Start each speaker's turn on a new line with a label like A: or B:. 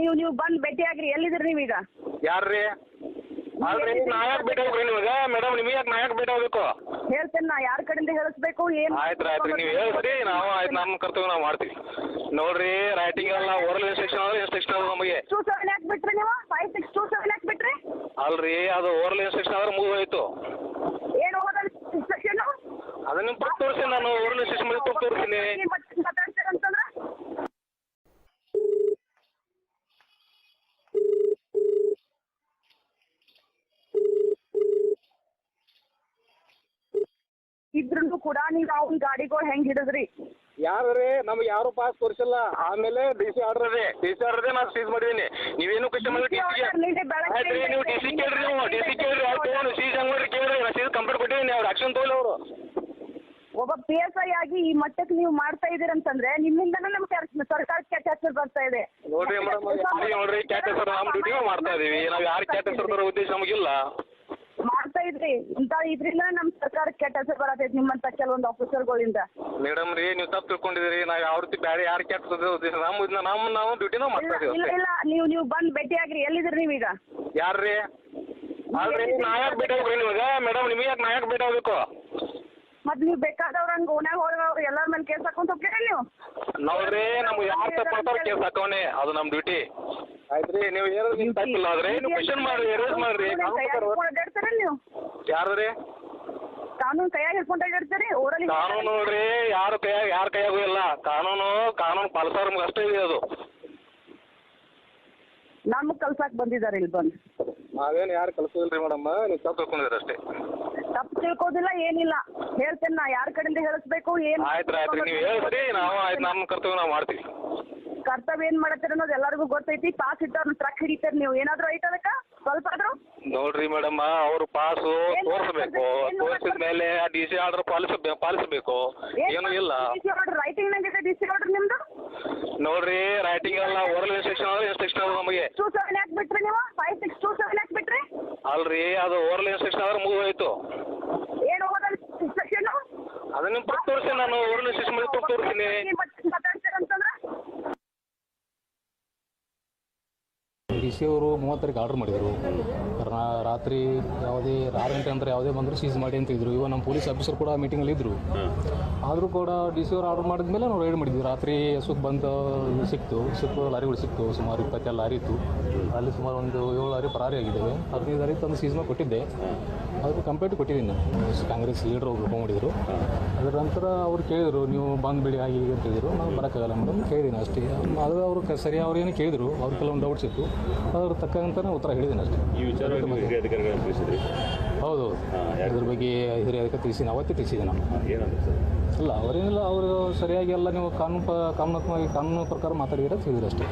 A: ನೀವು ನೀವು ಬಂದು ಭೇಟಿಯಾಗ್ರಿ ಎಲ್ಲಿದ್ರಿ ನೀವೀಗ?
B: ಯಾರ್ರಿ? ಅಲ್ರಿ ನಾ ಯಾಕೆ ಭೇಟಿ ಆಗ್ರಿ ನಿಮಗೆ. ಮೇಡಮ್ ನಿಮಗೆ ಯಾಕೆ ನಾ ಯಾಕೆ ಭೇಟಿ ಆಗ್ಬೇಕು?
A: ಹೇಳ್ತೇನೆ ನಾ. ಯಾರ ಕಡೆಯಿಂದ ಹೇಳಿಸ್ಬೇಕು? ಏನು
B: ಆಯ್ತು ಆಯ್ತು ನೀವು ಹೇಳ್ರಿ ನಾವು ಆಯ್ತು ನಮ್ಮ ಕರ್ತವ್ಯ ನಾವು ಮಾಡ್ತೀವಿ. ನೋಡ್ರಿ ರೈಟಿಂಗ್ ಎಲ್ಲ ಓರಲ್ ಇನ್ಸ್ಟ್ರಕ್ಷನ್ ಆದ್ರೆ ಇನ್ಸ್ಟ್ರಕ್ಷನ್ ಆದ್ರೆ ನಮಗೆ.
A: ಟೂ ಸೆವೆನ್ ಯಾಕೆ ಬಿಟ್ರಿ ನೀವು? ಫೈವ್ ಸಿಕ್ಸ್ ಟೂ ಸೆವೆನ್ ಯಾಕೆ ಬಿಟ್ರಿ?
B: ಅಲ್ರಿ ಅದು ಓರಲ್ ಇನ್ಸ್ಟ್ರಕ್ಷನ್ ಆದ್ರೆ ಮುಗಿದೋಯ್ತು
A: ಏನು ಹೋಗೋದಲ್ಲ ಇನ್ಸ್ಟ್ರಕ್ಷನ್
B: ಅದನ್ನ ತೋರಿಸಿ ನಾನು. ಓರಲ್ ಇನ್ಸ್ಟ್ರಕ್ಷನ್ ಮೇಲೆ ತೋರಿಸ್ತೀನಿ
A: ಇದ್ರೂ ಕೂಡ ನೀವ್ ಅವ್ನ ಗಾಡಿಗಳು ಹೆಂಗ್ ಹಿಡಿದ್ರಿ?
B: ಯಾರ್ರಿ? ನಮ್ಗೆ ಯಾರು ಪಾಸ್ ತೋರಿಸಲ್ಲ ಆಮೇಲೆ ಡಿ ಸಿ ಆರ್ಡರ್ ಇದೆ ಡಿ ಸಿ ಆರ್ಡರ್ ನಾನು ಸೀಸ್ ಮಾಡಿದೀನಿ. ನೀವೇನು ಕ್ವಶನ್ ಮಾಡಿ ಡಿ ಸಿಗೆ ಆಯ್ತು ನೀವು ಡಿ ಸಿ ಕೇಳ್ರಿ ನೀವು. ಡಿ ಸಿ ಕೇಳ್ರಿ ಅವ್ರು ತೊಗೊಂಡು ಸೀಸ್ ಹೆಂಗ್ ಮಾಡ್ರಿ ಕೇಳ್ರಿ. ನಾ ಸೀಸ್ ಕಂಪ್ಲೇಂಟ್ ಕೊಟ್ಟಿದ್ದೀನಿ ಅವ್ರು ಆಕ್ಷನ್ ತೊಗೊಳ್ಳಿ ಅವರು.
A: ಒಬ್ಬ ಪಿ ಎಸ್ ಐ ಆಗಿ ಈ ಮಟ್ಟಕ್ಕೆ ನೀವು ಮಾಡ್ತಾ ಇದೀರಂತಂದ್ರೆ ನಿಮ್ಮಿಂದನೇ ನಮ್ಗೆ ಸರ್ಕಾರಕ್ಕೆ ಕೆಟ್ಟ ಹೆಸರು ಬರ್ತಾ ಇದೆ.
B: ನೋಡ್ರಿ ಮೇಡಮ್ ನೋಡ್ರಿ ಕ್ಯಾಟ್ ಹೆಸರು ನಮ್ಮ ಡ್ಯೂಟಿಗೆ ಮಾಡ್ತಾ ಇದೀವಿ. ನಾವು ಯಾರು ಕ್ಯಾಟ್ ಹೆಸರು ತರೋ ಉದ್ದೇಶ ನಮಗಿಲ್ಲ.
A: ಮಾಡ್ತಾ ಇದ್ರಿ. ಇಂತ ಇದ್ರಿಂದ ಸರ್ಕಾರಕ್ಕೆ ಕೆಟ್ಟ ಹೆಸರು ಬರತೈತಿ ನಿಮ್ಮಂತ ಕೆಲವೊಂದು ಆಫೀಸರ್ಗಳಿಂದ
B: ಮೇಡಮ್ ರೀ ನೀವು ತಪ್ಪು ತಿಳ್ಕೊಂಡಿದ್ದೀರಿ. ನಾವು ಯಾವ ರೀತಿ ಬೇರೆ ಯಾರು ಕೆಟ್ಟ ಉದ್ದೇಶ ನಮ್ಮ ನಮ್ಮ ನಾವು ಡ್ಯೂಟಿ ನಾವು ಮಾಡ್ತಾ
A: ಇಲ್ಲ ಇಲ್ಲ ನೀವು ನೀವು ಬಂದು ಭೇಟಿಯಾಗ್ರಿ. ಎಲ್ಲಿದ್ರಿ ನೀವೀಗ?
B: ಯಾರ್ರಿ ಅಲ್ರಿ ನಾ ಯಾಕೆ ಭೇಟಿ ಆಗ್ರಿ? ನಿಮಗೆ? ಮೇಡಮ್ ನಿಮಗೆ ಯಾಕೆ ನಾ ಯಾಕೆ ಭೇಟಿ ಆಗ್ಬೇಕು?
A: ಮತ್ ನೀವು ಬೇಕಾದವ್ರ ಹಂಗ ಓನ್ಯಾಗ ಹೋದವ್ರು ಎಲ್ಲರ ಮೇಲೆ ಕೇಸ್ ಹಾಕೊಂತ ಹೋಗ್ತೀರ ನೀವು?
B: ನೋಡ್ರಿ ನಮ್ಗೆ ಯಾರು ತಪ್ಪು ಮಾಡ್ತಾರ ಕೇಸ್ ಹಾಕೋನೆ ಅದು ನಮ್ಮ ಡ್ಯೂಟಿ ಆಯ್ತ್ರಿ ನೀವು ಏನಾದ್ರು ನಿಮ್ ತಪ್ಪಿಲ್ಲ ಆದ್ರೆ ನೀವು ಕ್ವಶನ್ ಮಾಡ್ರಿ ಎರೇಸ್ ಮಾಡ್ರಿ.
A: ನೀವು
B: ಯಾರ್ರಿ
A: ಕಾನೂನು ಕೈಯಾಗ ಹಿಡ್ಕೊಂಡು ಓರಲಿ
B: ಕಾನೂನು ನೋಡ್ರಿ ಯಾರು ಕೈಯಾಗ ಯಾರ ಕೈಯಾಗೂ ಇಲ್ಲ. ಕಾನೂನು ಕಾನೂನು ಪಾಲಿಸೋರ್ ನಮ್ಗೆ ಅಷ್ಟೇ ಇದೆ ಅದು.
A: ನಮ್ಮ ಕಲ್ಸಾಕ್ ಬಂದಿದ್ದಾರೆ ಇಲ್ಲಿ ಬಂದು.
B: ನಾವೇನು ಯಾರು ಕಲ್ಸೋದಿಲ್ರಿ ಮೇಡಮ್? ನೀವು ತಪ್ಪು ತಿಳ್ಕೊಂಡಿದ್ರಿ ಅಷ್ಟೇ.
A: ತಪ್ಪು ತಿಳ್ಕೋದಿಲ್ಲ ಏನಿಲ್ಲ. ಹೇಳ್ತೇನೆ ನಾ ಯಾರ ಕಡೆಯಿಂದ ಹೇಳಿಸ್ಬೇಕು ಏನು
B: ಆಯ್ತು ಆಯ್ತು ನೀವು ಹೇಳ್ರಿ ನಾವು ಆಯ್ತು ನಮ್ಮ ಕರ್ತವ್ಯ ನಾವು ಮಾಡ್ತೀವಿ.
A: ಕರ್ತವ್ಯ ಏನ್ ಮಾಡತ್ತೀರ ಅನ್ನೋದು ಎಲ್ಲರಿಗೂ ಗೊತ್ತೈತಿ. ಪಾಸ್ ಇಟ್ಟವ್ರನ್ನ ಟ್ರಕ್ ಹಿಡಿತಾರೆ ನೀವು. ಏನಾದ್ರೂ ಐತೆ ಅದಕ್ಕೆ ಸ್ವಲ್ಪ ಆದ್ರೂ?
B: ನೋಡ್ರಿ ಮೇಡಮ್ ಅವ್ರು ಪಾಸು ತೋರಿಸಬೇಕು. ತೋರಿಸಿದ ಮೇಲೆ ಆ ಡಿ ಸಿ ಆರ್ಡರ್ ಪಾಲಿಸಬೇಕು ಪಾಲಿಸಬೇಕು. ಏನು ಇಲ್ಲ.
A: ರೈಟಿಂಗ್ ಇದೆ ಡಿ ಸಿ ಆರ್ಡರ್ ನಿಮ್ದು?
B: ನೋಡ್ರಿ ರೈಟಿಂಗ್ ಎಲ್ಲ ಓರಲ್ ಇನ್ಸ್ಟ್ರಕ್ಷನ್ ಅಂದ್ರೆ ಇನ್ಸ್ಟ್ರಕ್ಷನ್ ಅದು ನಮಗೆ.
A: ಟೂ ಸೆವೆನ್ ಯಾಕೆ ಬಿಟ್ರಿ ನೀವು? ಫೈವ್ ಸಿಕ್ಸ್ ಟೂ ಸೆವೆನ್ ಯಾಕೆ ಬಿಟ್ರಿ?
B: ಅಲ್ರಿ ಅದು ಓರಲ್ ಇನ್ಸ್ಟ್ರಕ್ಷನ್ ಆದ್ರೆ ಮುಗಿದು ಹೋಯ್ತು
A: ಏನು ಓರಲ್ ಇನ್ಸ್ಟ್ರಕ್ಷನ್
B: ಅದನ್ನ ನಿಮ್ಗೆ ತೋರಿಸಿ ನಾನು ಓರಲ್ ಇನ್ಸ್ಟ್ರಕ್ಷನ್ ತೋರಿಸ್ತೀನಿ.
A: ಮಾತಾಡ್ತೀರಂತಂದ್ರೆ
C: ಡಿ ಸಿ ಅವರು ಮೂವತ್ತರಿಗೆ ಆರ್ಡರ್ ಮಾಡಿದರು. ರಾ- ರಾತ್ರಿ ಯಾವುದೇ ಆರು ಗಂಟೆ ನಂತರ ಯಾವುದೇ ಬಂದರೂ ಸೀಸ್ ಮಾಡಿ ಅಂತ ಇದ್ರು. ಇವಾಗ ನಮ್ಮ ಪೊಲೀಸ್ ಆಫೀಸರ್ ಕೂಡ ಮೀಟಿಂಗಲ್ಲಿ ಇದ್ದರು ಆದರೂ ಕೂಡ ಡಿ ಸಿ ಅವರು ಆರ್ಡರ್ ಮಾಡಿದ ಮೇಲೆ ನಾವು ರೈಡ್ ಮಾಡಿದ್ವಿ. ರಾತ್ರಿ ಸುಖ ಬಂದು ಸಿಕ್ತು. ಸಿಕ್ಕು ಲಾರಿಗಳು ಸಿಕ್ತು. ಸುಮಾರು ಇಪ್ಪತ್ತೆರಡು ಲಾರಿ ಇತ್ತು. ಅಲ್ಲಿ ಸುಮಾರು ಒಂದು ಏಳು ಲಾರಿ ಪರಾರಿ ಆಗಿದ್ದಾವೆ. ಹದಿನೈದು ಲಾರಿ ತಂದು ಸೀಸ್ ಮಾಡಿ ಕೊಟ್ಟಿದ್ದೆ. ಅದಕ್ಕೆ ಕಂಪ್ಲೇಂಟ್ ಕೊಟ್ಟಿದ್ದೀನಿ ನಾನು. ಕಾಂಗ್ರೆಸ್ ಲೀಡರ್ ಒಬ್ರು ಫೋನ್ ಮಾಡಿದರು. ಅದರ ನಂತರ ಅವ್ರು ಕೇಳಿದರು ನೀವು ಬಂದು ಬಿಡಿ ಹಾಗೆ ಹೇಳಿದರು. ನಾನು ಬರೋಕ್ಕಾಗಲ್ಲ ಮೇಡಮ್. ಕೇಳಿದ್ದೀನಿ ಅಷ್ಟೇ. ಅದು ಅವರು ಸರಿ ಅವ್ರು ಏನು ಕೇಳಿದರು. ಅವ್ರ ಕೆಲವೊಂದು ಡೌಟ್ಸ್ ಇತ್ತು. ಅದ್ರ ತಕ್ಕಂತ ಉತ್ತರ ಹೇಳಿದ್ದೀನಿ ಅಷ್ಟೇ.
D: ಈ ವಿಚಾರ ಹಿರಿಯ ಅಧಿಕಾರಿಗಳನ್ನು ತಿಳಿಸಿದ್ರಿ?
C: ಹೌದು ಅದ್ರ ಬಗ್ಗೆ ಹಿರಿಯ ಅದಕ್ಕೆ ತಿಳಿಸಿದ್ದೀನಿ. ಅವತ್ತೇ ತಿಳಿಸಿದ್ದೆ ನಾನು.
D: ಏನಂದ್ರೆ ಸರ್?
C: ಅಲ್ಲ ಅವರೇನಿಲ್ಲ ಅವರು ಸರಿಯಾಗಿ ಎಲ್ಲ ನೀವು ಕಾನೂನು ಪ ಕಾನೂನಾತ್ಮಕವಾಗಿ ಕಾನೂನು ಪ್ರಕಾರ ಮಾತಾಡಿದ್ರೆ ತಿಳಿದ್ರು ಅಷ್ಟೇ